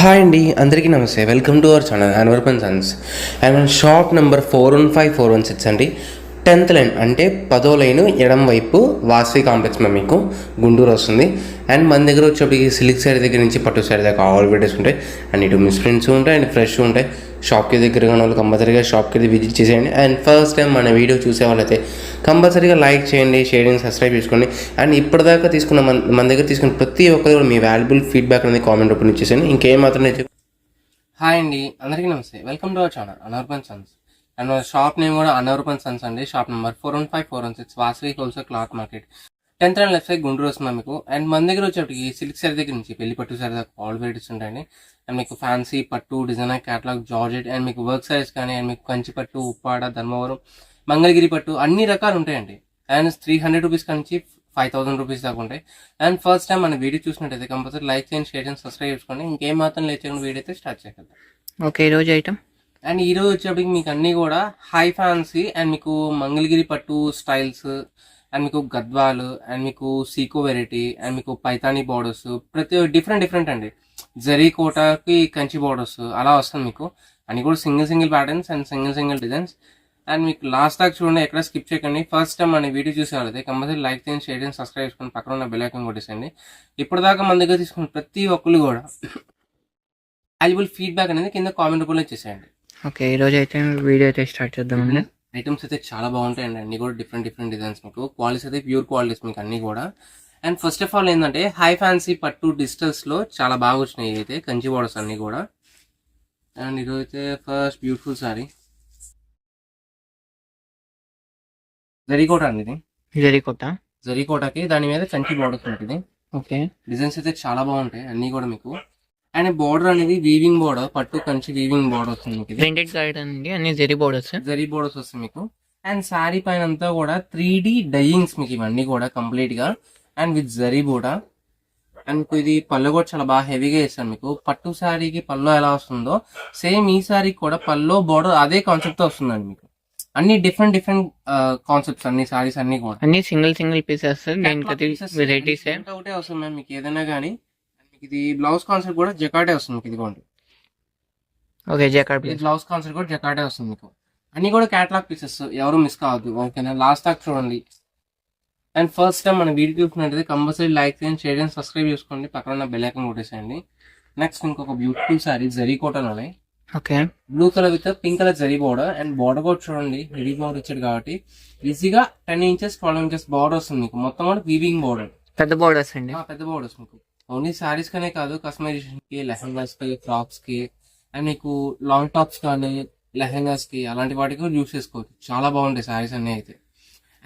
Hi అండి అందరికీ నమస్తే. వెల్కమ్ టు అవర్ ఛానల్ అన్వర్పన్ సన్స్ అండ్ మన shop number four one five four one six అండి. టెన్త్ లైన్ అంటే పదో లైన్ ఎడం వైపు వాసవి కాంప్లెక్స్ మేము మీకు గుంటూరు వస్తుంది. అండ్ మన దగ్గర వచ్చేప్పటికి సిల్క్ శారీ దగ్గర నుంచి పట్టు శారీ దాకా ఆల్ వెరైటీస్ ఉంటాయి. అండ్ ఇటు మిస్ ప్రింట్స్ ఉంటాయి అండ్ ఫ్రెష్ ఉంటాయి. షాప్కి దగ్గరగా ఉన్న వాళ్ళు కంపల్సరీగా షాప్కి వెళ్ళి విజిట్ చేసేయండి. అండ్ ఫస్ట్ టైం మన వీడియో చూసే వాళ్ళైతే కంపల్సరీగా లైక్ చేయండి షేర్ చేయండి సబ్స్క్రైబ్ చేసుకోండి. అండ్ ఇప్పటిదాకా తీసుకున్న మన మన దగ్గర తీసుకున్న ప్రతి ఒక్కరు కూడా మీ వాల్యుబుల్ ఫీడ్బ్యాక్ అనేది కామెంట్ రూపంలో ఇచ్చేసాను ఇంకేం మాత్రం నేను హాయ్ అండి అందరికీ నమస్తే. వెల్కమ్ టు అవర్ ఛానల్ అనర్బన్ సన్స్. అండ్ షాప్ నేమ్ కూడా అనర్బన్ సన్స్ అండి. Shop number four one five four one six Vasavi wholesale cloth market. Tenth and left side Guntur వస్తున్నాం మీకు. అండ్ మన దగ్గర వచ్చేప్పటికి సిల్క్ సారీ దగ్గర నుంచి పెళ్ళి పట్టు సారీ దాకా ఆల్ వెరైటీస్ ఉంటాయండి. అండ్ మీకు ఫ్యాన్సీ పట్టు డిజైనర్ క్యాటలాగ్ జార్జెట్ అండ్ మీకు వర్క్ సారీస్ కానీ అండ్ మీకు కంచి పట్టు ఉప్పాడ ధర్మవరం మంగళగిరి పట్టు అన్ని రకాలు ఉంటాయండి. అండ్ త్రీ హండ్రెడ్ రూపీస్ నుంచి ఫైవ్ థౌసండ్ రూపీస్ దాకా ఉంటాయి. అండ్ ఫస్ట్ టైం మన వీడియో చూసినట్టయితే కంపల్సరీ లైక్ చేయండి షేర్ చేయండి సబ్స్క్రైబ్ చేసుకోండి. ఇంకేం మాత్రం లేచకుండా వీడియో అయితే స్టార్ట్ చేయగలరు ఓకే ఈరోజు ఐటమ్ అండ్ ఈ రోజు వచ్చేప్పటికి మీకు అన్ని కూడా హై ఫ్యాన్సీ అండ్ మీకు మంగళగిరి పట్టు స్టైల్స్ అండ్ మీకు గద్వాలు అండ్ మీకు సీకో వెరైటీ అండ్ మీకు పైతానీ బోర్డర్స్ ప్రతి డిఫరెంట్ డిఫరెంట్ అండి. జరీకోటాకి కంచి బోర్డర్స్ అలా వస్తుంది మీకు. అన్ని కూడా single single patterns and single single designs and మీకు లాస్ట్ దాకా చూడండి ఎక్కడ స్కిప్ చేయకండి. ఫస్ట్ టైం మన వీడియో చూసేవాళ్ళైతే కంపల్సరీ లైక్ చేయండి షేర్ చేయండి సబ్స్క్రైబ్ చేసుకొని పక్కన ఉన్న బెల్ ఐకాన్ కొట్టేసండి ఇప్పటిదాకా మన దగ్గర తీసుకున్న ప్రతి ఒక్కరు కూడా వాల్యుబుల్ ఫీడ్బ్యాక్ అనేది కింద కామెంట్ రూపంలో ఇచ్చేసేయండి. ఓకే ఈరోజు అయితే వీడియో అయితే స్టార్ట్ చేద్దామండి. ఐటమ్స్ అయితే చాలా బాగుంటాయండి. అన్ని కూడా డిఫరెంట్ డిఫరెంట్ డిజైన్స్ మీకు. క్వాలిటీస్ అయితే ప్యూర్ క్వాలిటీస్ మీకు అన్ని కూడా. అండ్ ఫస్ట్ ఆఫ్ ఆల్ ఏంటంటే హై ఫ్యాన్సీ పట్టు డిజిటల్స్లో చాలా బాగా వచ్చినాయి అయితే కంచి బోర్డర్స్ అన్ని కూడా. అండ్ అయితే ఫస్ట్ బ్యూటిఫుల్ సారీ జరీకోట అండి ఇది. జరికొట్ట జరీకోటకి దాని మీద కంచి బోర్డర్స్ ఉంటుంది. ఓకే డిజైన్స్ అయితే చాలా బాగుంటాయి. అన్ని కూడా మీకు. అండ్ బోర్డర్ అనేది వీవింగ్ బోర్డర్ పట్టు కంచి వీవింగ్ బోర్డర్ వస్తుంది మీకు ఇది. ప్రింటెడ్ అండి అన్ని జెరీ బోర్డర్స్. జరీ బోర్డర్స్ వస్తాయి మీకు. అండ్ శారీ పైన అంతా కూడా త్రీ డి డయింగ్స్ మీకు ఇవన్నీ కూడా కంప్లీట్గా. And with zari border. And ఇది పళ్ళు కూడా చాలా బాగా హెవీగా ఇస్తాను మీకు. పట్టు శారీకి పళ్ళు ఎలా వస్తుందో సేమ్ ఈ శారీకి కూడా పళ్ళు బోర్డర్ అదే కాన్సెప్ట్తో వస్తుందండి మీకు. అన్ని డిఫరెంట్ డిఫరెంట్ కాన్సెప్ట్స్ అన్ని శారీస్ అన్ని కూడా. అన్ని సింగిల్ సింగిల్ పీసెస్ దీనికి వెరైటీస్ ఒకటే వస్తుంది మ్యామ్ మీకు ఏదైనా కానీ. ఇది బ్లౌజ్ కాన్సెప్ట్ కూడా జకాటే వస్తుంది మీకు ఇదిగోండి. ఓకే జకార్డ్ ఇది బ్లౌజ్ కాన్సెప్ట్ కూడా జకాటే వస్తుంది మీకు. అన్ని కూడా క్యాటలాగ్ పీసెస్ ఎవరు మిస్ కావద్దు. ఓకేనా? లాస్ట్ దాకా చూడండి. అండ్ ఫస్ట్ టైం మన వీడియో చూసినట్టయితే కంపల్సరీ లైక్ చేయండి షేర్ చేయండి సబ్స్క్రైబ్ చేసుకోండి. పక్కన ఉన్న బెల్ ఐకాన్ కొట్టేసేయండి. నెక్స్ట్ ఇంకొక బ్యూటిఫుల్ సారీ జరీ కోటన్ ఉన్నాయి. Okay. Blue colour with pink colour zari border and border కూడా చూడండి. హెవీ బోర్డర్ ఇచ్చాడు కాబట్టి. ఈజీగా ten inches twelve inches border వస్తుంది మీకు. మొత్తం కూడా వీవింగ్ బోర్డర్ పెద్ద బోర్డర్స్ అండి. పెద్ద బోర్డర్స్ మీకు. ఓన్లీ శారీస్ కనే కాదు కస్టమైజేషన్కి లెహంగాస్కి ఫ్రాక్స్కి అండ్ మీకు లాంగ్ టాప్స్ కానీ లెహంగాస్కి అలాంటి వాటికి కూడా యూస్ చేసుకోవచ్చు. చాలా బాగుంటాయి శారీస్ అన్ని అయితే.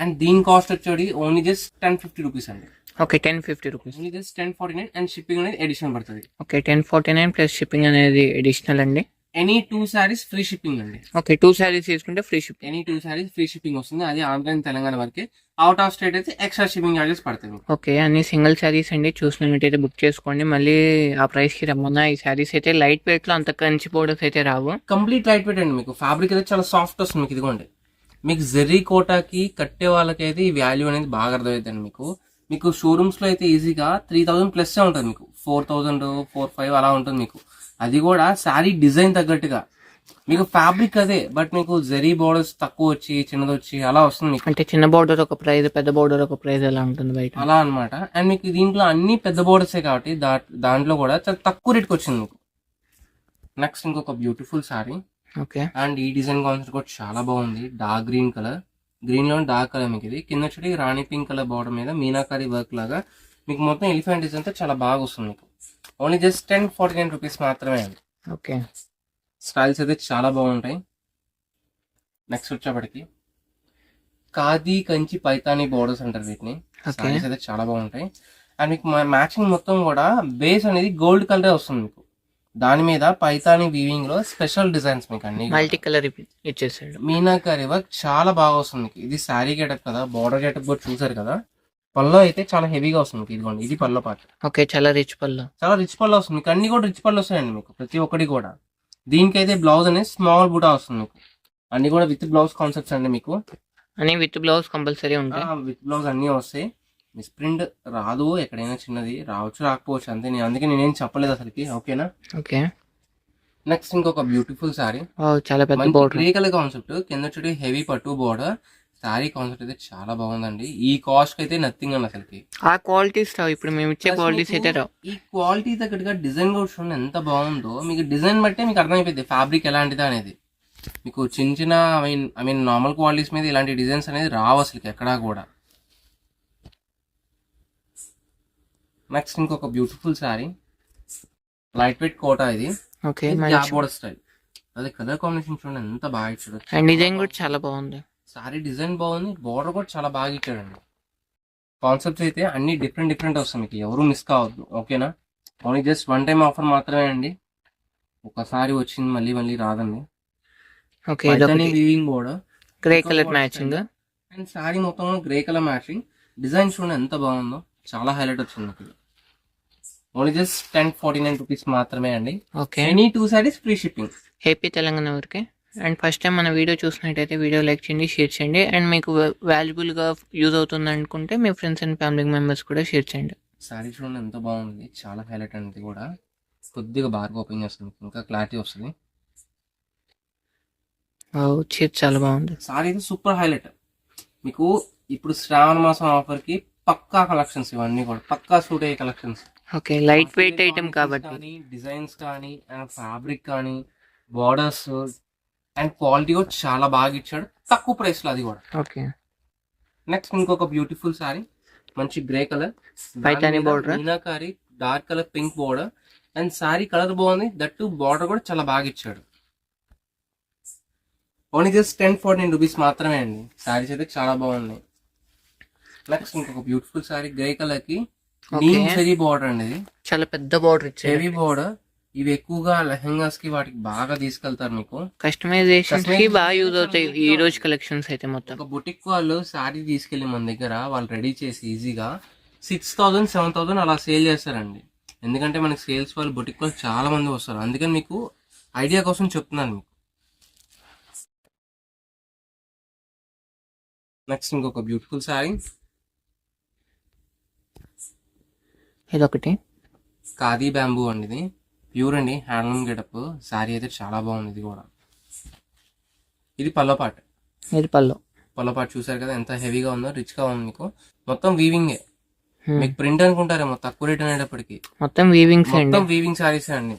అండ్ దీని కాస్ట్ వచ్చేది only just ten fifty rupees అండి. Okay ten fifty rupees only just ten forty nine and shipping అనేది ఎడిషన్ పడుతుంది. Okay ten forty nine plus shipping అనేది అడిషనల్ అండి. Any two saris free shipping అండి. Okay two saris తీసుకుంటే free shipping any two saris free shipping వస్తుంది. అది ఆంధ్ర తెలంగాణ వరకే. Out of state అయితే ఎక్స్ట్రా షిప్పింగ్ చార్జెస్ పడతాయి ఓకే అన్ని సింగిల్ శారీస్ అండి. చూసినట్టయితే బుక్ చేసుకోండి. మళ్ళీ ఆ ప్రైస్కి రమ్మన్నా ఈ శారీస్ అయితే లైట్ వెయిట్లో అంత కంచి బోర్డర్స్ అయితే రావు. కంప్లీట్ లైట్ వెయిట్ అండి మీకు. ఫ్యాబ్రిక్ అయితే చాలా సాఫ్ట్ వస్తుంది మీకు. ఇదిగోండి. మీకు జెర్రీ కోటాకి కట్టే వాళ్ళకైతే ఈ వాల్యూ అనేది బాగా అర్థమవుతుంది మీకు. మీకు షోరూమ్స్లో అయితే ఈజీగా త్రీ థౌసండ్ ప్లస్ ఉంటుంది మీకు. ఫోర్ థౌసండ్ ఫోర్ ఫైవ్ అలా ఉంటుంది మీకు. అది కూడా శారీ డిజైన్ తగ్గట్టుగా. మీకు ఫ్యాబ్రిక్ అదే బట్ మీకు జెరీ బోర్డర్స్ తక్కువ వచ్చి చిన్నది వచ్చి అలా వస్తుంది అంటే చిన్న బోర్డర్ ఒక ప్రైస్ పెద్ద బోర్డర్ ఒక ప్రైస్ ఎలా ఉంటుంది బయట. అలా అన్నమాట. అండ్ మీకు దీంట్లో అన్ని పెద్ద బోర్డర్సే కాబట్టి దాంట్లో కూడా చాలా తక్కువ రేట్కి వచ్చింది మీకు. నెక్స్ట్ ఇంకొక బ్యూటిఫుల్ శారీ ఓకే. అండ్ ఈ డిజైన్ కాన్సెప్ట్ కూడా చాలా బాగుంది. డార్క్ గ్రీన్ కలర్ గ్రీన్లో డార్క్ కలర్ మీకు ఇది. కింద వచ్చి రాణి పింక్ కలర్ బార్డర్ మీద మీనాకారి వర్క్ లాగా మీకు మొత్తం ఎలిఫెంట్ డిజైన్తో చాలా బాగా వస్తుంది మీకు. Only just ten forty nine rupees మాత్రమే అండి. ఓకే. స్టైల్స్ అయితే చాలా బాగుంటాయి. నెక్స్ట్ వచ్చేప్పటికి ఖాదీ కంచి పైతానీ బోర్డర్స్ అంటారు వీటిని. స్టైల్స్ అయితే చాలా బాగుంటాయి. అండ్ మీకు మ్యాచింగ్ మొత్తం కూడా బేస్ అనేది గోల్డ్ కలర్ వస్తుంది మీకు. దాని మీద పైతానీ వీవింగ్లో స్పెషల్ డిజైన్స్ మీకు అన్ని. మల్టీ కలర్ ఇచ్చేసాడు. మీనాకరి వర్క్ చాలా బాగా వస్తుంది. ఇది శారీ గెటప్ కదా బార్డర్ గెటప్ కూడా చూసారు కదా? పల్లో అయితే చాలా హెవీగా వస్తుంది మీకు ఇదిగోండి ఇది పల్లో పాట ఓకే చాలా రిచ్ పళ్ళు. చాలా రిచ్ పళ్ళు వస్తుంది మీకు అన్ని కూడా రిచ్ పళ్ళు వస్తాయండి మీకు ప్రతి ఒక్కటి కూడా. దీనికైతే బ్లౌజ్ అనేది స్మాల్ బూటా వస్తుంది మీకు. అన్ని కూడా విత్ బ్లౌజ్ కాన్సెప్ట్స్ అండి మీకు. అని విత్ బ్లౌజ్ కంపల్సరీ ఉంటాయి విత్ బ్లౌజ్ అన్ని వస్తాయి. మిస్ప్రింట్ రాదు ఎక్కడైనా చిన్నది రావచ్చు రాకపోవచ్చు అంతే. నేను అందుకే నేనేం చెప్పలేదు అసలుకి ఓకేనా? ఓకే. నెక్స్ట్ ఇంకొక బ్యూటిఫుల్ సారీ చాలా పెద్ద బోర్డర్ గ్రే కలర్ కాన్సెప్ట్ కింద చుట్టూ హెవీ పట్టు బోర్డర్ సారీ కాన్సెప్ట్ అయితే చాలా బాగుందండి. ఈ కాస్ట్ అయితే నథింగ్ అండి అసలుకి. ఆ క్వాలిటీస్ రావు. ఇప్పుడు మేము ఇచ్చే క్వాలిటీస్ అయితే రావు. ఈ క్వాలిటీ తగ్గట్టుగా డిజైన్ కూడా చూడండి ఎంత బాగుందో. మీకు డిజైన్ బట్టే మీకు అర్థమైపోయింది ఫ్యాబ్రిక్ ఎలాంటిది అనేది. మీకు చిన్న చిన్న I mean I mean normal qualities మీద ఇలాంటి డిజైన్స్ అనేది రావు అసలుకి ఎక్కడా కూడా. నెక్స్ట్ ఇంకొక beautiful sari light weight Kota ఇది ఓకే బోర్డర్ స్టైల్ అదే కలర్ కాంబినేషన్ చూడండి ఎంత బాగా ఇచ్చాడు. అండ్ డిజైన్ కూడా చాలా బాగుంది. సారీ డిజైన్ బాగుంది బోర్డర్ కూడా చాలా బాగా ఇచ్చాడండి. కాన్సెప్ట్స్ అయితే అన్ని డిఫరెంట్ డిఫరెంట్ వస్తాయి మీకు. ఎవరు మిస్ కావద్దు ఓకేనా only just one time offer మాత్రమే అండి. ఒకసారి వచ్చింది మళ్ళీ మళ్ళీ రాదండి. ఓకే ఇది weaving border grey colour matching and sari మొత్తం గ్రే కలర్ మ్యాచింగ్ డిజైన్ చూడండి ఎంత బాగుందో. చాలా హైలైట్ వచ్చింది నాకు only just ten forty nine rupees మాత్రమే అండి. Okay any two saris free shipping AP Telangana వరకే అండ్ ఫస్ట్ టైం మన వీడియో చూసినట్టయితే వీడియో లైక్ చేయండి షేర్ చేయండి. అండ్ మీకు వాల్యుబుల్గా యూజ్ అవుతుంది అనుకుంటే మీ ఫ్రెండ్స్ అండ్ ఫ్యామిలీ మెంబర్స్ కూడా షేర్ చేయండి. సారీ చూడండి ఎంత బాగుంది. చాలా హైలైట్ అనేది కూడా. కొద్దిగా బాగా ఓపెన్ చేస్తుంది. ఇంకా క్లారిటీ వస్తుంది. చీర చాలా బాగుంది. సారీ అయితే సూపర్ హైలైట్ మీకు ఇప్పుడు శ్రావణ మాసం ఆఫర్కి పక్కా కలెక్షన్స్ ఇవన్నీ కూడా. పక్కా సూట్ అయ్యే collections okay light weight item కాబట్టి. డిజైన్స్ కానీ ఫ్యాబ్రిక్ కానీ బార్డర్స్ అండ్ క్వాలిటీ కూడా చాలా బాగా ఇచ్చాడు. తక్కువ ప్రైస్లో అది కూడా. ఓకే నెక్స్ట్ ఇంకొక బ్యూటిఫుల్ సారీ మంచి grey colour border. Meenakari dark colour pink border and sari colour బాగుంది. దట్టు బార్డర్ కూడా చాలా బాగా ఇచ్చాడు. Only just ten fourteen rupees మాత్రమే అండి. సారీస్ అయితే చాలా బాగున్నాయి. నెక్స్ట్ ఇంకొక బ్యూటిఫుల్ సారీ గ్రే కలర్కి నీమ్ చెరీ బార్డర్ అండి ఇది. చాలా పెద్ద బార్డర్ ఇచ్చారు. హెవీ బార్డర్ ఇవి ఎక్కువగా లెహంగాస్కి వాటికి బాగా తీసుకెళ్తారు మీకు. కస్టమైజేషన్కి బాగా యూజ్ అవుతాయి ఈ రోజు కలెక్షన్స్ అయితే మొత్తం. ఒక బుటిక్ వాళ్ళు శారీ తీసుకెళ్ళి మన దగ్గర వాళ్ళు రెడీ చేసి ఈజీగా సిక్స్ థౌసండ్ సెవెన్ థౌసండ్ అలా సేల్ చేస్తారండి. ఎందుకంటే మనకి సేల్స్ వాళ్ళు బుటిక్ వాళ్ళు చాలా మంది వస్తారు. అందుకని మీకు ఐడియా కోసం చెప్తున్నాను మీకు. నెక్స్ట్ ఇంకొక బ్యూటిఫుల్ శారీ ఇదొకటి. ఖాదీ బ్యాంబూ అండి ఇది. ప్యూర్ అండి హ్యాండ్లూమ్ గెటప్. శారీ అయితే చాలా బాగుంది ఇది కూడా. ఇది పల్లపాట్ ఇది పళ్ళు పల్లపాట్ చూసారు కదా ఎంత హెవీగా ఉందో రిచ్గా ఉంది మీకు. మొత్తం వీవింగే. మీకు ప్రింట్ అనుకుంటారేమో తక్కువ రేట్ అనేటప్పటికి. మొత్తం వీవింగ్స్ అండి. మొత్తం వీవింగ్ సారీస్ అండి.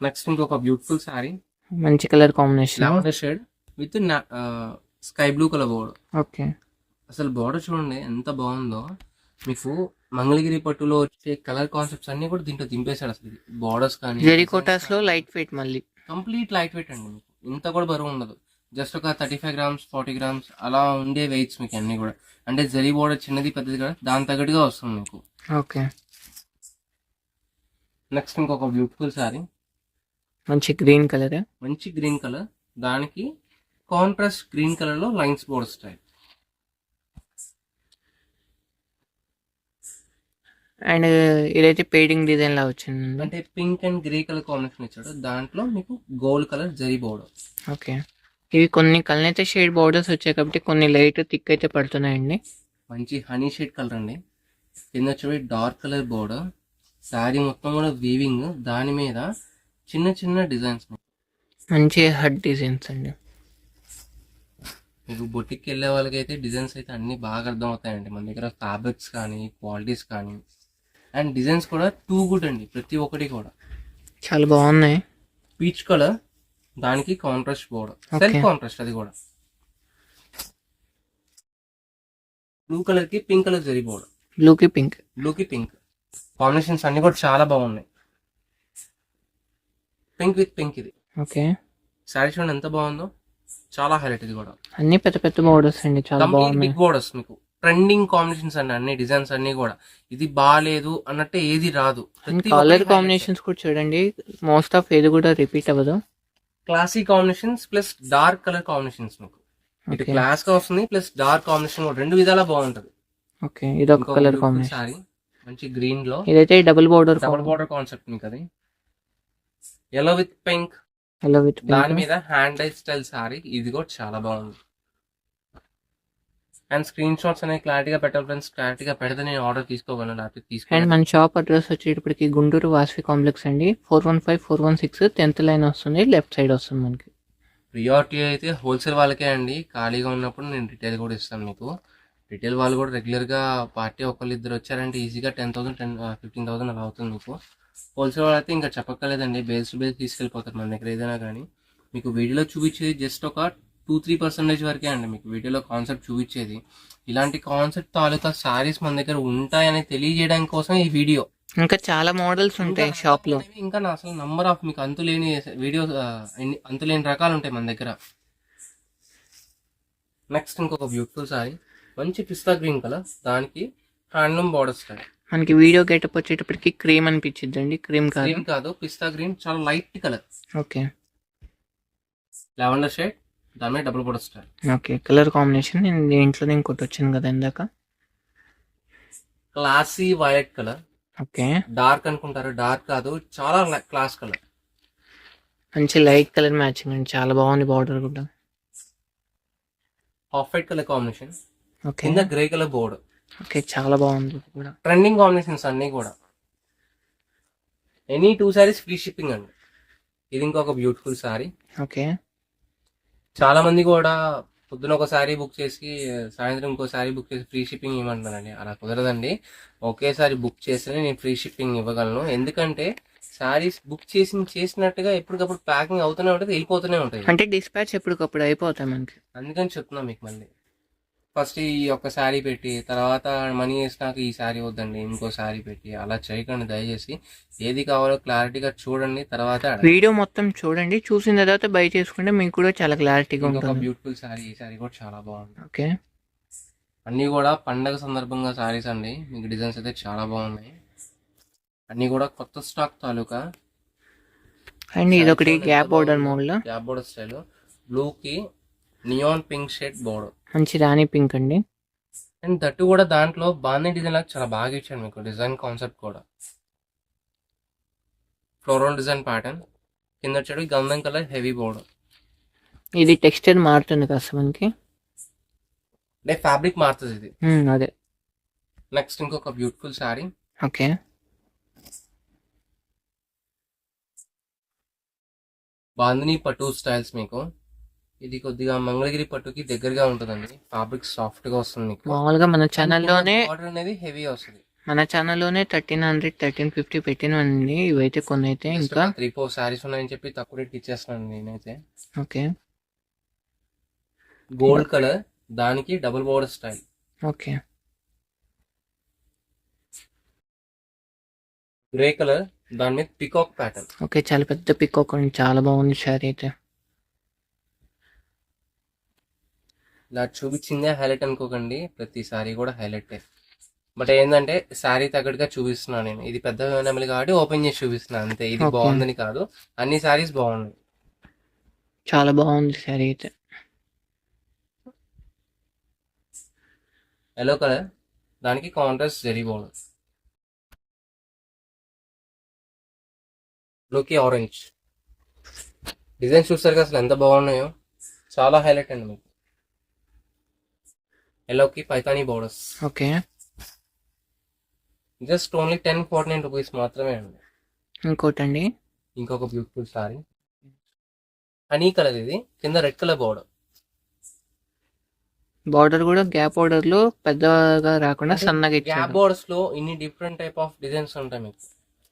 నెక్స్ట్ ఇంకొక బ్యూటిఫుల్ సారీ మంచి colour combination lavender shade with sky blue colour border okay. అసలు బోర్డర్ చూడండి ఎంత బాగుందో. మీకు మంగళగిరి పట్టులో వచ్చే కలర్ కాన్సెప్ట్స్ అన్ని కూడా దీంట్లో దింపేశాడు అసలు. బోర్డర్స్ కానీ జెరికోటాస్లో లైట్ వెయిట్ మళ్ళీ. కంప్లీట్ లైట్ వెయిట్ అండి మీకు. ఇంత కూడా బరువు ఉండదు. జస్ట్ ఒక thirty five grams forty grams అలా ఉండే వెయిట్స్ మీకు అన్ని కూడా. అంటే జరీ బోర్డర్ చిన్నది పెద్దది కూడా దాని తగ్గట్టుగా వస్తుంది మీకు. ఓకే. నెక్స్ట్ ఇంకొక బ్యూటిఫుల్ సారీ మంచి గ్రీన్ కలర్ మంచి గ్రీన్ కలర్ దానికి కాంట్రాస్ట్ గ్రీన్ కలర్లో లైన్స్ బోర్డర్ స్టైల్ అండ్ ఇదైతే పెయింటింగ్ డిజైన్ లా వచ్చిందండి. అంటే pink and grey colour combination ఇచ్చాడు. దాంట్లో మీకు gold colour zari border okay. ఇవి కొన్ని కలర్ అయితే షేడ్ బోర్డర్స్ వచ్చాయి కాబట్టి కొన్ని లైట్ థిక్ అయితే పడుతున్నాయండి. మంచి హనీ షేడ్ కలర్ అండి. కింద వచ్చి డార్క్ కలర్ బోర్డర్ శారీ మొత్తం కూడా వీవింగ్ దాని మీద చిన్న చిన్న డిజైన్స్ మంచి హట్ డిజైన్స్ అండి. మీకు బొటిక్కి వెళ్ళే వాళ్ళకి అయితే డిజైన్స్ అయితే అన్ని బాగా అర్థం అవుతాయండి మన దగ్గర ఫ్యాబ్రిక్స్ కానీ క్వాలిటీస్ కానీ. అండ్ డిజైన్స్ కూడా టూ గుడ్ అండి ప్రతి ఒక్కటి కూడా. చాలా బాగున్నాయి. పీచ్ కలర్ దానికి కాంట్రాస్ట్ బోర్డర్. సెల్ఫ్ కాంట్రాస్ట్ అది కూడా. బ్లూ కలర్కి పింక్ కలర్ జరీ బోర్డర్ బ్లూకి పింక్ బ్లూ కి పింక్ కాంబినేషన్స్ అన్ని కూడా చాలా బాగున్నాయి. పింక్ విత్ పింక్ ఇది. ఓకే శారీ చూడండి ఎంత బాగుందో. చాలా హైలైట్ ఇది కూడా. అన్ని పెద్ద పెద్ద బోర్డర్స్ అండి చాలా బాగున్నాయి. బిగ్ బోర్డర్స్ మీకు. ట్రెండింగ్ కాంబినేషన్స్ అండి అన్ని డిజైన్స్ అన్ని కూడా. ఇది బాగాలేదు అన్నట్టు ఏది రాదు. కలర్ కాంబినేషన్స్ కూడా చూడండి మోస్ట్ ఆఫ్ ఏది కూడా రిపీట్ అవ్వదు. Classic combinations plus dark colour combinations మీకు. ఇటు క్లాస్గా వస్తుంది ప్లస్ డార్క్ కాంబినేషన్ కూడా. రెండు విధాలా బాగుంటది. ఓకే ఇది ఒక కలర్ కాంబినేషన్ సారీ మంచి గ్రీన్లో. ఇదైతే double border double border concept మీకు అది. Yellow with pink yellow with దాని మీద హ్యాండ్ డై స్టైల్ సారీ ఇది కూడా చాలా బాగుంది. అండ్ స్క్రీన్ షాట్స్ అనేవి క్లారిటీగా పెట్టాలి ఫ్రెండ్స్ క్లారిటీగా పెడితే నేను ఆర్డర్ తీసుకోగలను లేకపోతే అండ్ తీసుకోవాలి మన షాప్ అడ్రస్ వచ్చేటప్పటికి గుంటూరు వాసవి కాంప్లెక్స్ అండి. Four one five four one six tenth line వస్తుంది లెఫ్ట్ సైడ్ వస్తుంది మనకి. ప్రియారిటీ అయితే హోల్సేల్ వాళ్ళకే అండి. ఖాళీగా ఉన్నప్పుడు నేను రిటైల్ కూడా ఇస్తాను మీకు. రిటైల్ వాళ్ళు కూడా రెగ్యులర్గా పార్టీ ఒకళ్ళు ఇద్దరు వచ్చారంటే ఈజీగా ten thousand ten fifteen thousand అలా అవుతుంది మీకు. హోల్సేల్ వాళ్ళు అయితే ఇంకా చెప్పక్కర్లేదండి. బేస్ టు బేస్ తీసుకెళ్ళిపోతారు మన దగ్గర ఏదైనా కానీ. మీకు వీడియోలో చూపించేది జస్ట్ ఒక టూ త్రీ పర్సెంటేజ్ వరకే అండి మీకు వీడియోలో కాన్సెప్ట్ చూపించేది. ఇలాంటి కాన్సెప్ట్ తాలూకా సారీస్ మన దగ్గర ఉంటాయని తెలియజేయడానికి కోసం ఈ వీడియో ఇంకా చాలా మోడల్స్ ఉంటాయి షాప్లో. ఇంకా నా అసలు నంబర్ ఆఫ్ మీకు అంతులేని వీడియో అంతులేని రకాలు ఉంటాయి మన దగ్గర. నెక్స్ట్ ఇంకొక బ్యూటిఫుల్ సారీ మంచి పిస్తా గ్రీన్ కలర్ దానికి హ్యాండ్లూమ్ బార్డర్ స్టైల్ మనకి వీడియో గెటప్ వచ్చేటప్పటికి క్రీమ్ అనిపించింది అండి క్రీమ్ కాదు కాదు పిస్తా గ్రీన్ చాలా light colour okay lavender shade దాని మీద double border style okay colour combination నేను దీంట్లో ఇంకోటి వచ్చింది కదా ఇందాక. Classy violet colour okay. Dark అనుకుంటారు డార్క్ కాదు చాలా క్లాస్ కలర్ మంచి లైట్ కలర్ మ్యాచింగ్ అండి చాలా బాగుంది బార్డర్ కూడా. Off white colour combination okay. కింద గ్రే కలర్ బోర్డ్ ఓకే చాలా బాగుంది కూడా. ట్రెండింగ్ కాంబినేషన్స్ అన్నీ కూడా. Any two saris free shipping అండి. ఇది ఇంకొక బ్యూటిఫుల్ సారీ ఓకే. చాలా మంది కూడా పొద్దున ఒక సారీ బుక్ చేసి సాయంత్రం ఇంకో సారీ బుక్ చేసి ఫ్రీ షిప్పింగ్ ఇవ్వమంటున్నారండి. అలా కుదరదండి. ఒకేసారి బుక్ చేస్తేనే నేను ఫ్రీ షిప్పింగ్ ఇవ్వగలను. ఎందుకంటే సారీస్ బుక్ చేసి చేసినట్టుగా ఎప్పటికప్పుడు ప్యాకింగ్ అవుతూనే ఉంటుంది వెళ్ళిపోతూనే ఉంటాయి అంటే డిస్పాచ్ ఎప్పటికప్పుడు అయిపోతాయి మనకి. అందుకని చెప్తున్నా మీకు మళ్ళీ. ఫస్ట్ ఈ ఒక్క శారీ పెట్టి తర్వాత మనీ వేసినాక ఈ శారీ వద్దండి ఇంకో శారీ పెట్టి అలా చేయకండి దయచేసి. ఏది కావాలో క్లారిటీగా చూడండి తర్వాత. వీడియో మొత్తం చూడండి చూసిన తర్వాత బై చేసుకుంటే మీకు కూడా చాలా క్లారిటీగా ఉంటుంది. బ్యూటిఫుల్ శారీ ఈ శారీ కూడా చాలా బాగుంది ఓకే. అన్నీ కూడా పండగ సందర్భంగా శారీస్ అండి మీకు డిజైన్స్ అయితే చాలా బాగున్నాయి. అన్నీ కూడా కొత్త స్టాక్ తాలూకా. అండ్ ఇది ఒకటి గ్యాప్ బోర్డర్ మోడ్లో. గ్యాప్ బోర్డర్ స్టైల్ బ్లూ కి నియాన్ పింక్ షేడ్ బోర్డర్ మంచి రాణి పింక్ అండి. అండ్ దట్టు కూడా దాంట్లో బాగుంది డిజైన్ లాగా చాలా బాగా ఇచ్చాడు మీకు డిజైన్ కాన్సెప్ట్ కూడా. Floral design pattern. కింద వచ్చాడు గంధం కలర్ హెవీ బోర్డర్ ఇది టెక్స్చర్ మారుతుంది కాస్త మనకి? అంటే ఫ్యాబ్రిక్ మారుతుంది ఇది. అదే. నెక్స్ట్ ఇంకొక బ్యూటిఫుల్ శారీ. ఓకే. బాందిని పట్టు స్టైల్స్ మీకు. ఇది కొద్దిగా మంగళగిరి పట్టుకి దగ్గరగా ఉంటుందండి. ఫ్యాబ్రిక్ సాఫ్ట్గా వస్తుంది మీకు. మామూలుగా మన ఛానల్లోనే బార్డర్ అనేది హెవీ వస్తుంది. మన ఛానల్లోనే థర్టీన్ హండ్రెడ్ థర్టీన్ ఫిఫ్టీ పెట్టినవండి. ఇవైతే కొన్ని అయితే ఇంకా త్రీ ఫోర్ శారీస్ ఉన్నాయని చెప్పి తక్కువ రేట్ ఇచ్చేస్తున్నాను నేనైతే. ఓకే. గోల్డ్ కలర్ దానికి double border style okay. Grey colour దాని మీద పికాక్ ప్యాటర్న్ ఓకే చాలా పెద్ద పిక్ అండి. చాలా బాగుంది శారీ అయితే. ఇలా చూపించిందే హైలైట్ అనుకోకండి ప్రతి సారీ కూడా హైలైట్ బట్ ఏంటంటే శారీ తగ్గట్టుగా చూపిస్తున్నాను నేను. ఇది పెద్ద నెమలి కాబట్టి ఓపెన్ చేసి చూపిస్తున్నాను అంతే. ఇది. బాగుందని కాదు. అన్ని సారీస్ బాగున్నాయి. చాలా బాగుంది శారీ అయితే. ఎల్లో కలర్ దానికి కాంట్రాస్ట్ జెరీ బోర్డర్ బ్లూకి ఆరెంజ్ డిజైన్స్ చూస్తారు కదా అసలు ఎంత బాగున్నాయో. చాలా హైలైట్ అండి మీకు. ఎల్లోకి Paithani borders okay just only ten forty nine rupees మాత్రమే అండి. ఇంకోటండి. ఇంకొక బ్యూటిఫుల్ సారీ హనీ కలర్ ఇది. కింద రెడ్ కలర్ బోర్డర్ బార్డర్ కూడా గ్యాప్ బార్డర్లో పెద్దగా రాకుండా సన్నగా గ్యాప్ బోర్డర్స్లో ఇన్ని డిఫరెంట్ టైప్ ఆఫ్ డిజైన్స్ ఉంటాయి మీకు.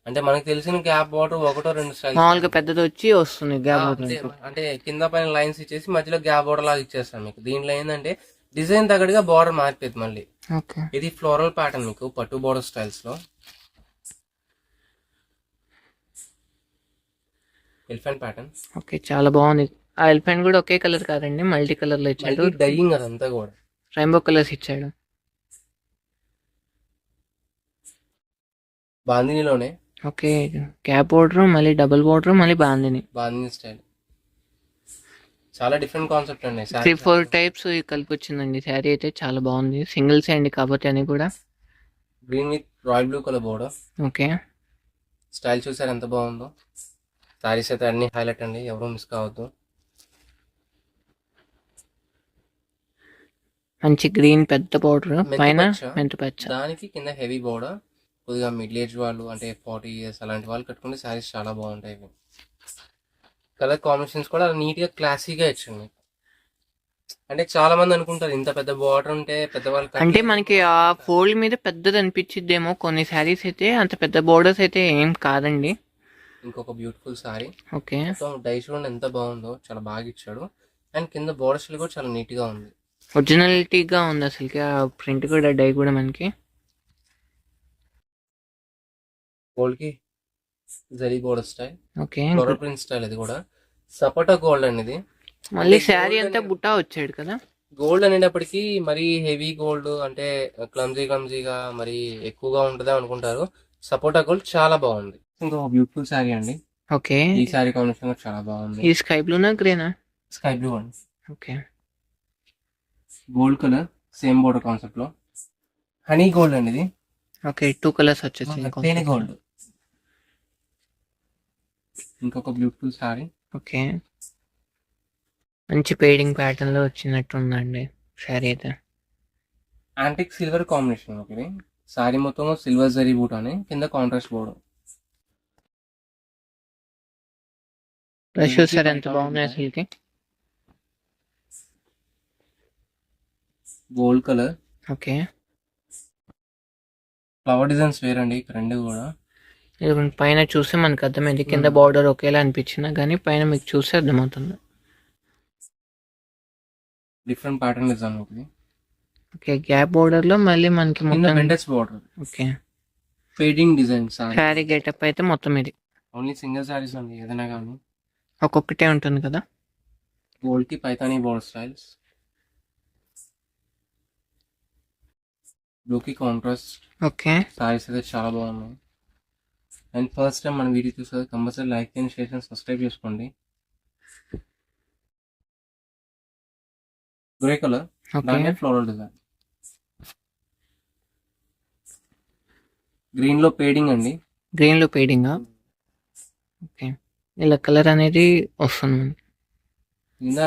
అంటే మనకు తెలిసిన గ్యాప్ బోర్డర్ ఒకటో రెండు స్టైల్ మామూలుగా పెద్దది వచ్చి వస్తుంది గ్యాప్ బార్డర్ అంటే కింద పైన లైన్స్ ఇచ్చేసి మధ్యలో గ్యాప్ బోర్డర్ లాగా ఇచ్చేస్తాను మీకు. దీంట్లో ఏంటంటే డిజైన్ తగ్గట్టుగా బార్డర్ మారిపోయింది మళ్ళీ. ఓకే. ఇది ఫ్లోరల్ ప్యాటర్న్ మీకు పట్టు బోర్డర్ స్టైల్స్లో. ఎలిఫెంట్ ప్యాటర్న్ ఓకే చాలా బాగుంది. ఆ ఎలిఫెంట్ కూడా ఒకే కలర్ కాదండి మల్టీ కలర్లో ఇచ్చాడు. డైయింగ్ అదంతా కూడా. రెయిన్బో కలర్స్ ఇచ్చాడు. బాందినిలోనే. ఓకే గ్యాప్ బార్డర్ మళ్ళీ డబుల్ బార్డర్ మళ్ళీ బాందిని. బాందిని స్టైల్ చాలా డిఫరెంట్ కాన్సెప్ట్ అండి త్రీ ఫోర్ టైప్స్ కలిపి వచ్చిందండి శారీ అయితే చాలా బాగుంది. సింగిల్స్ అండి కాకపోతే అని కూడా. Green with royal blue colour border okay style చూసారు ఎంత బాగుందో. సారీస్ అయితే అన్ని హైలైట్ అండి ఎవరు మిస్ కావద్దు. మంచి గ్రీన్ పెద్ద మెంతి పైన పచ్చ. మెంతి పచ్చ. దానికి కింద హెవీ బోర్డర్ కొద్దిగా మిడిల్ ఏజ్ వాళ్ళు అంటే ఫార్టీ ఇయర్స్ అలాంటి వాళ్ళు కట్టుకుంటే శారీస్ చాలా బాగుంటాయి. కలర్ కాంబినేషన్స్ కూడా నీట్గా క్లాసీగా ఇచ్చింది. అంటే చాలా మంది అనుకుంటారు ఇంత పెద్ద బార్డర్ ఉంటే పెద్దవాళ్ళు అంటే. మనకి ఆ ఫోల్డ్ మీద పెద్దది అనిపించిద్దేమో. కొన్ని శారీస్ అయితే అంత పెద్ద బోర్డర్స్ అయితే ఏం కాదండి. ఇంకొక beautiful sari okay. So dye చూడండి ఎంత బాగుందో చాలా బాగా ఇచ్చాడు. అండ్ కింద బోర్డర్స్ కూడా చాలా నీట్గా ఉంది. ఒరిజినాలిటీగా ఉంది అసలుకి. ఆ ప్రింట్ కూడా డై కూడా మనకి. గోల్డ్కి zari border style okay. Floral print style ఇది కూడా. సపోటా గోల్డ్ అనేది. మళ్ళీ శారీ అంతా బుట్టా వచ్చాడు కదా? గోల్డ్ అనేటప్పటికి మరీ హెవీ గోల్డ్ అంటే క్లమ్జీ క్లమ్జీగా మరి ఎక్కువగా ఉంటుందా అనుకుంటారు. సపోటా గోల్డ్ చాలా బాగుంది. ఇంకొక బ్యూటిఫుల్ శారీ అండి. ఓకే. ఈ శారీ కాంబినేషన్ చాలా బాగుంది. ఇది స్కై బ్లూనా గ్రేనా స్కై బ్లూ అండి. Okay. Gold colour same border కాన్సెప్ట్లో. హనీ గోల్డ్ అండి ఇది. ఓకే టూ కలర్స్ వచ్చేసి గోల్డ్ ఇంకొక బ్యూటిఫుల్ శారీ ఓకే. మంచి పెయింటింగ్ ప్యాటర్న్లో వచ్చినట్టు ఉందండి శారీ అయితే యాంటిక్ సిల్వర్ కాంబినేషన్ ఒకటి శారీ మొత్తం సిల్వర్ జరీ బూట్ అని కింద కాంట్రాస్ట్ రష్ దీనికి సార్ ఎంత బాగున్నాయి. అసలుకి? Gold colour okay. Flower designs వేరండి ఇక్కడ రెండు కూడా. పైన చూస్తే మనకు అర్థమైంది. కింద Hmm. బార్డర్ ఒకేలా అనిపించినా కానీ పైన మీకు చూస్తే అర్థమవుతుంది. డిఫరెంట్ ప్యాటర్న్ డిజైన్ ఒకటి ఓకే గ్యాప్ బార్డర్లో మళ్ళీ మనకి మొత్తం వెంటెస్ border okay. Fading design sari getup అయితే మొత్తం ఇది. ఓన్లీ సింగిల్ సారీస్ అండి ఏదైనా కానీ. ఒక్కొక్కటే ఉంటుంది కదా? గోల్డ్కి పైతానీ బోర్డర్ స్టైల్స్ బ్లూ కి కాంట్రాస్ట్ ఓకే. సారీస్ అయితే చాలా బాగున్నాయి. అండ్ ఫస్ట్ టైం మన వీడియో చూస్తే కంపల్సరీ లైక్ చేయండి షేర్ చేయండి సబ్స్క్రైబ్ చేసుకోండి. గ్రే కలర్ దాని ఫ్లోరల్ డిజైన్ గ్రీన్లో పేడింగ్ అండి. గ్రీన్లో పెయింటింగ్ ఓకే ఇలా కలర్ అనేది వస్తుంది కింద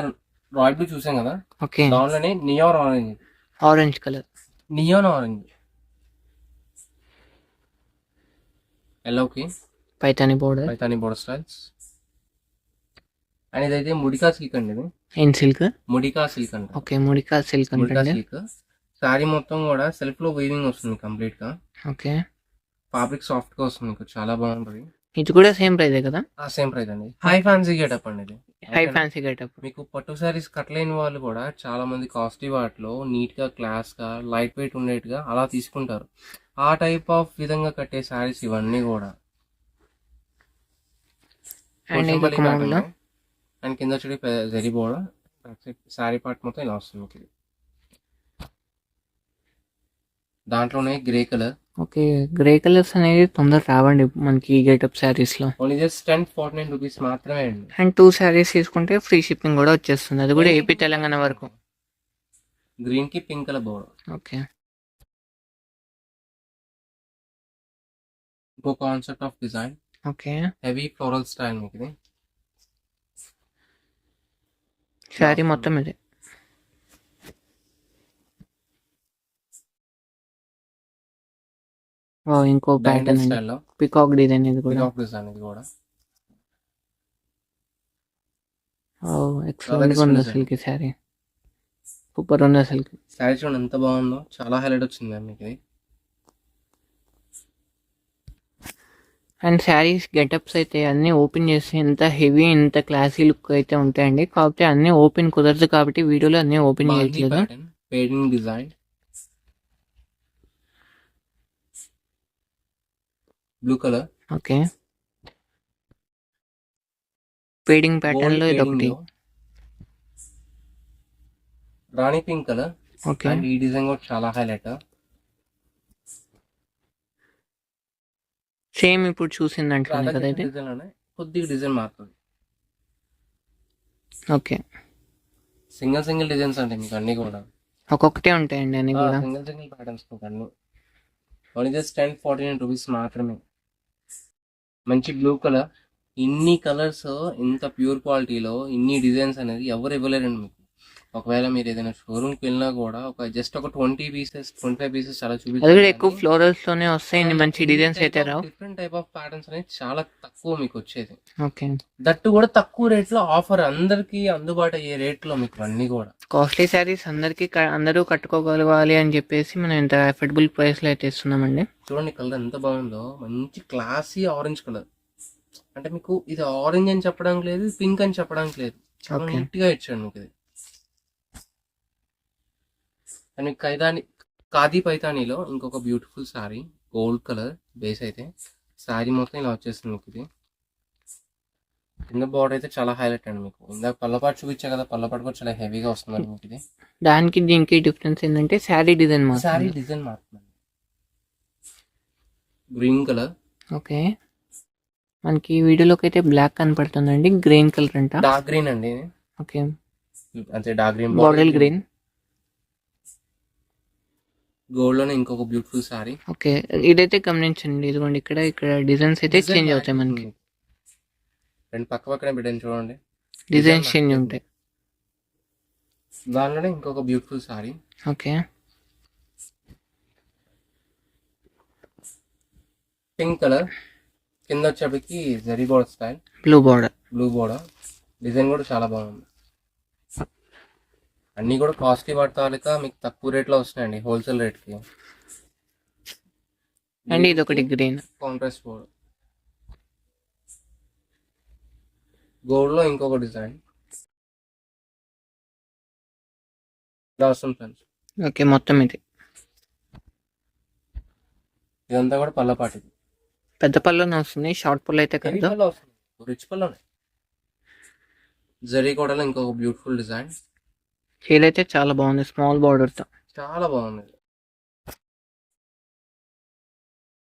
రాయల్ బ్లూ చూసాం కదా? ఓకే దానిలోనే neon orange orange colour neon orange ఎల్లోకి Paithani border Paithani border styles and ఇదైతే ముడికా సిల్క్ అండి ఇది. ఏం సిల్క్ ముడికా సిల్క్ అండి ఓకే ముడికా సిల్క్ ముడికా అంటే సిల్క్ శారీ మొత్తం కూడా సెల్ఫ్లో వీవింగ్ వస్తుంది కంప్లీట్గా. ఓకే. ఫ్యాబ్రిక్ సాఫ్ట్గా వస్తుంది మీకు చాలా బాగుంటుంది. ఇది కూడా సేమ్ ప్రైజే కదా? ఆ సేమ్ ప్రైస్ అండి. హై ఫ్యాన్సీ గెటప్ అండి ఇది. హై? ఫ్యాన్సీ గెటప్ మీకు పట్టు శారీస్ కట్టలేని వాళ్ళు కూడా చాలా మంది కాస్ట్లీ వాటిలో నీట్గా క్లాస్గా లైట్ వెయిట్ ఉండేట్టుగా అలా తీసుకుంటారు. ఆ టైప్ ఆఫ్ విధంగా కట్టే శారీస్ ఇవన్నీ కూడా. అండ్ కింద వచ్చి జరి బోర్డర్ శారీ పార్ట్ మొత్తం ఇలా వస్తుంది మీకు ఇది. దాంట్లోనే grey colour. Okay grey colours అనేది తొందర రావండి మనకి గెటప్ శారీస్లో only just ten forty nine rupees మాత్రమే అండి. అండ్ టూ శారీస్ తీసుకుంటే ఫ్రీ షిప్పింగ్ కూడా వచ్చేస్తుంది. అది కూడా ఏపీ తెలంగాణ వరకు. గ్రీన్కి పింక్ కలర్ బోర్డర్ ఓకే. ఇంకో concept of design okay. Heavy floral style మీకు ఇది శారీ మొత్తం ఇది. ఇంకో ప్యాటర్న్ స్టైల్లో పికాక్ డిజైన్ ఇది కూడా. పికాక్ డిజైన్ ఇది కూడా. ఎక్సలెంట్ ఉంది అసలుకి శారీ. సూపర్ ఉంది అసలుకి. శారీ చూడండి ఎంత బాగుందో. చాలా హైలైట్ వచ్చింది మీకు ఇది. అండ్ శారీస్ గెటప్స్ అయితే అన్ని ఓపెన్ చేసి ఎంత హెవీ ఎంత క్లాసీ లుక్ అయితే ఉంటాయండి. కాకపోతే అన్ని ఓపెన్ కుదరదు కాబట్టి వీడియోలో అన్ని ఓపెన్ చేయట్లేదు. Design blue colour okay. Fading ప్యాటర్న్లో ఇది ఒకటి రాణి పింక్ కలర్ ఓకే. ఈ డిజైన్ కూడా చాలా హైలైట్ సేమ్ ఇప్పుడు చూసింది అంటున్నాను కదా ఇది? కొద్దిగా డిజైన్ మారుతుంది. ఓకే. సింగిల్ సింగిల్ డిజైన్స్ అంటే మీకు అన్ని కూడా. ఒక్కొక్కటే ఉంటాయండి అన్ని కూడా. సింగిల్ సింగిల్ ప్యాటర్న్స్ మీకు అన్ని. Only just ten forty nine rupees మాత్రమే. మంచి బ్లూ కలర్ ఇన్ని కలర్స్ ఇంత ప్యూర్ క్వాలిటీలో ఇన్ని డిజైన్స్ అనేది ఎవరు ఇవ్వలేరండి మీకు. ఒకవేళ మీరు ఏదైనా షోరూమ్కి వెళ్ళినా కూడా ఒక జస్ట్ ఒక twenty pieces twenty five pieces చాలా కూడా ఎక్కువ ఫ్లోరల్స్లోనే వస్తాయి మంచి డిజైన్స్ అయితే రావు. డిఫరెంట్ టైప్ ఆఫ్ ప్యాటర్న్స్ అనేది చాలా తక్కువ మీకు వచ్చేది. ఓకే దట్టు కూడా తక్కువ రేట్లో ఆఫర్ అందరికి అందుబాటు అయ్యే రేట్లో మీకు అన్ని కూడా. కాస్ట్లీ శారీస్ అందరికి అందరూ కట్టుకోగలగాలి అని చెప్పేసి మనం ఇంత అఫోర్డబుల్ ప్రైస్లో అయితే ఇస్తున్నామండి. చూడండి కలర్ ఎంత బాగుందో మంచి క్లాసీ ఆరెంజ్ కలర్ అంటే మీకు ఇది ఆరెంజ్ అని చెప్పడానికి లేదు పింక్ అని చెప్పడానికి లేదు. చాలా. నీట్గా ఇచ్చాడు మీకు ఇది. అండ్ ఖైదాని ఖాదీ పైతానీలో ఇంకొక beautiful sari gold colour base అయితే. సారీ మొత్తం ఇలా వచ్చేస్తుంది మీకు ఇది. కింద బార్డర్ అయితే చాలా హైలైట్ అండి మీకు. ఇందాక పల్లపాటు చూపించా కదా పల్లపాటు కూడా చాలా హెవీగా వస్తుందండి మీకు ఇది. దానికి దీనికి డిఫరెన్స్ ఏంటంటే శారీ డిజైన్ సారీ మాత్రం డిజైన్ మారుతుంది గ్రీన్ కలర్ ఓకే మనకి వీడియోలోకి అయితే బ్లాక్ కనపడుతుందండి గ్రీన్ కలర్ అంట. డార్క్ గ్రీన్ అండి ఓకే అంతే డార్క్ గ్రీన్ బాటిల్ గ్రీన్ గోల్డ్లోనే ఇంకొక బ్యూటిఫుల్ సారీ ఓకే ఇదైతే గమనించండి. ఇదిగోండి ఇక్కడ ఇక్కడ డిజైన్స్ అయితే చేంజ్ అవుతాయి మనకి. రెండు పక్క పక్కనే పెట్టండి చూడండి. డిజైన్స్ చేంజ్ ఉంటాయి. దానిలోనే ఇంకొక beautiful sari okay. Pink colour కింద వచ్చేప్పటికి zari border style blue border blue border design కూడా చాలా బాగుంది. అన్ని కూడా కాస్ట్లీ పడతాలిక మీకు తక్కువ రేట్లో వస్తున్నాయండి హోల్సేల్ రేట్కి అండ్ ఇది ఒకటి గ్రీన్ కాంట్రాస్ట్ గోల్డ్లో ఇంకొక డిజైన్ ఫ్రెండ్స్ ఓకే మొత్తం ఇది. ఇదంతా కూడా పల్లపాటిది పెద్ద పళ్ళలోనే వస్తుంది షార్ట్ పళ్ళు అయితే కాదు. పళ్ళు రిచ్ పళ్ళనే జరీ కూడా ఇంకొక బ్యూటిఫుల్ డిజైన్ చీర అయితే చాలా బాగుంది. స్మాల్ బార్డర్తో. చాలా బాగుంది.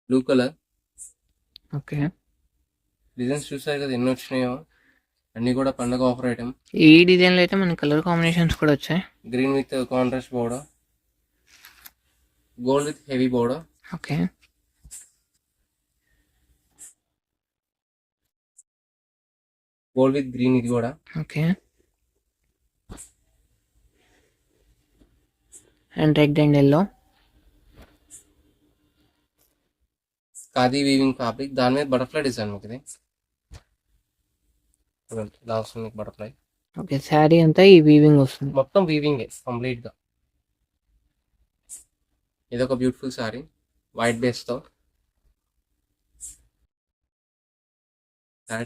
Blue colour okay. డిజైన్స్ చూసారు కదా ఎన్ని వచ్చినాయో? అన్ని కూడా పండగ ఆఫర్ ఐటమ్ ఈ డిజైన్లో అయితే మన కలర్ కాంబినేషన్స్ కూడా వచ్చాయి. Green with contrast border gold with heavy border okay. Gold with green ఇది కూడా. Okay. And red and yellow khadi weaving fabric దాని మీద బటర్ఫ్లై డిజైన్ మీకు ఇది మీకు బటర్ఫ్లై ఓకే శారీ అంతా ఈ వీవింగ్ వస్తుంది. మొత్తం వీవింగ్ కంప్లీట్గా. ఇది ఒక బ్యూటిఫుల్ సారీ వైట్ బేస్తో.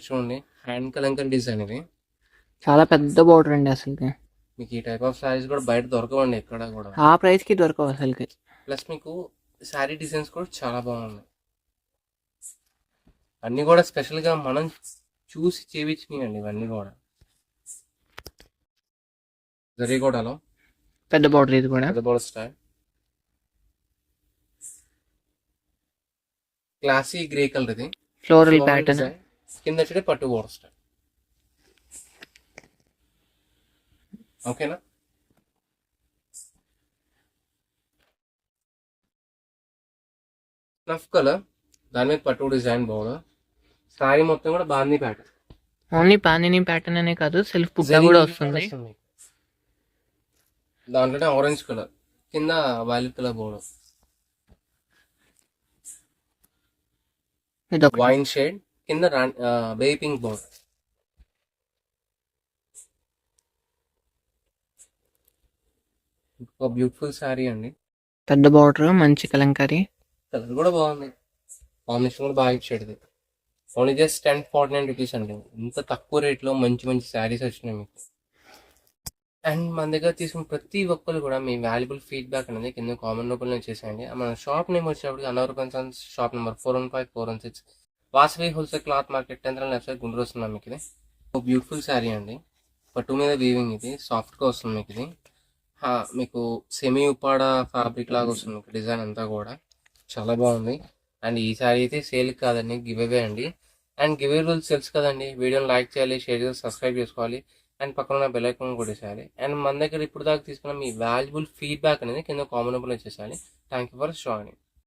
చూడండి హ్యాండ్ కలంకర్ డిజైన్ ఇది. చాలా పెద్ద బార్డర్ అండి అసలుకి. మీకు ఈ టైప్ ఆఫ్ సారీస్ కూడా బయట దొరకవండి ఎక్కడ కూడా. ఆ ప్రైస్కి దొరకవు అసలుకి. ప్లస్ మీకు శారీ డిజైన్స్ కూడా చాలా బాగున్నాయి. అన్నీ కూడా స్పెషల్గా మనం చూసి చేయించినాయండి ఇవన్నీ కూడా. జరిగోడలో పెద్ద బార్డర్ ఇది కూడా. పెద్ద border style classy grey colour ఇది. Floral pattern. కింద వచ్చి పట్టు బోర్డర్ స్టైల్ ఓకేనా? స్నఫ్ కలర్ దాని మీద పట్టు డిజైన్ బోర్డర్ సారీ మొత్తం కూడా బాందీ ప్యాటర్న్ ఓన్లీ పానిని ప్యాటర్న్ అనే కాదు సెల్ఫ్ బుక్ కూడా వస్తుంది. దాంట్లోనే ఆరెంజ్ కలర్ కింద violet colour border wine shade కింద బేబీ పింక్ బోర్డర్ ఒక బ్యూటిఫుల్ శారీ అండి. పెద్ద బార్డర్ మంచి కలంకారీ? కలర్ కూడా బాగుంది. కాంబినేషన్ కూడా బాగా ఇచ్చాడు ఇది. Only just ten forty nine rupees అండి. ఇంత తక్కువ రేట్లో మంచి మంచి శారీస్ వచ్చినాయి మీకు. అండ్ మన దగ్గర తీసుకున్న ప్రతి ఒక్కరు కూడా మీ వాల్యుబుల్ ఫీడ్బ్యాక్ అనేది కింద కామెంట్ రూపంలో చేసేయండి. మన షాప్ నేమ్ వచ్చేటప్పటికి Anwar concerns shop number four one five four one six Vasavi wholesale cloth market tenth left side Guntur వస్తున్నాం మీకు ఇది. బ్యూటిఫుల్ శారీ అండి. పట్టు మీద వీవింగ్ ఇది. సాఫ్ట్గా వస్తుంది మీకు ఇది. మీకు సెమీ ఉపాడ ఫ్యాబ్రిక్ లాగా వస్తుంది మీకు డిజైన్ అంతా కూడా. చాలా బాగుంది. అండ్ ఈసారి అయితే సేల్ కాదండి గివ్ అవే అండి. అండ్ గివ్ అవే రూల్స్ తెలుసు కదండి వీడియోని లైక్ చేయాలి షేర్ చేసి సబ్స్క్రైబ్ చేసుకోవాలి. అండ్ పక్కన ఉన్న బెల్ ఐకాన్ కొట్టేసేయాలి. అండ్ మన దగ్గర ఇప్పుడు దాకా తీసుకున్న మీ వాల్యుబుల్ ఫీడ్బ్యాక్ అనేది కింద కామెంట్ ఓపెన్ చేసేయాలి థ్యాంక్ యూ ఫర్ జాయినింగ్